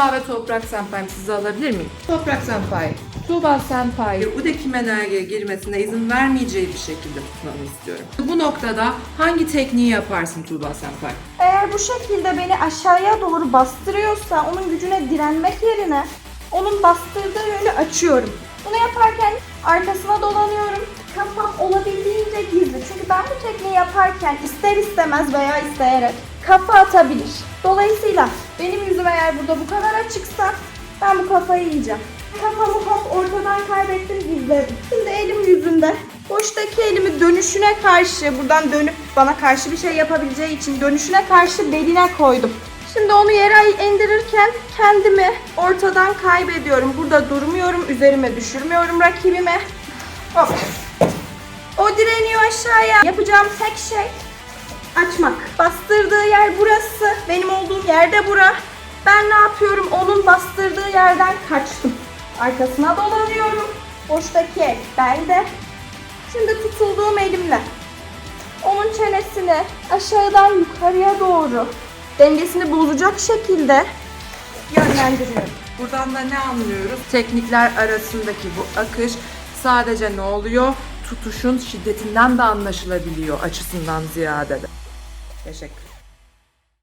Tuğba ve Toprak Senpai sizi alabilir miyim? Toprak Senpai, Tuğba Senpai Udeki Menerge'ye girmesine izin vermeyeceği bir şekilde tutmamı istiyorum. Bu noktada hangi tekniği yaparsın Tuğba Senpai? Eğer bu şekilde beni aşağıya doğru bastırıyorsa onun gücüne direnmek yerine onun bastırdığı yönü açıyorum. Bunu yaparken arkasına dolanıyorum. Kafam olabildiğince gizli. Çünkü ben bu tekniği yaparken ister istemez veya isteyerek kafa atabilir. Dolayısıyla benim yüzüm eğer burada bu kadar açıksa ben bu kafayı yiyeceğim. Kafamı hop ortadan kaybettim gizledim. Şimdi elim yüzünde. Boştaki elimi dönüşüne karşı buradan dönüp bana karşı bir şey yapabileceği için dönüşüne karşı beline koydum. Şimdi onu yere indirirken kendimi ortadan kaybediyorum. Burada durmuyorum, üzerime düşürmüyorum rakibimi. Hop. O direniyor aşağıya. Yapacağım tek şey açmak. Bastırdığı yer burası. Benim olduğum yerde bura. Ben ne yapıyorum? Onun bastırdığı yerden kaçtım. Arkasına dolanıyorum. Boştaki el belde. Şimdi tutulduğum elimle onun çenesini aşağıdan yukarıya doğru dengesini bozacak şekilde yönlendiriyorum. Buradan da ne anlıyoruz? Teknikler arasındaki bu akış sadece ne oluyor? Tutuşun şiddetinden de anlaşılabiliyor açısından ziyade de. Teşekkür.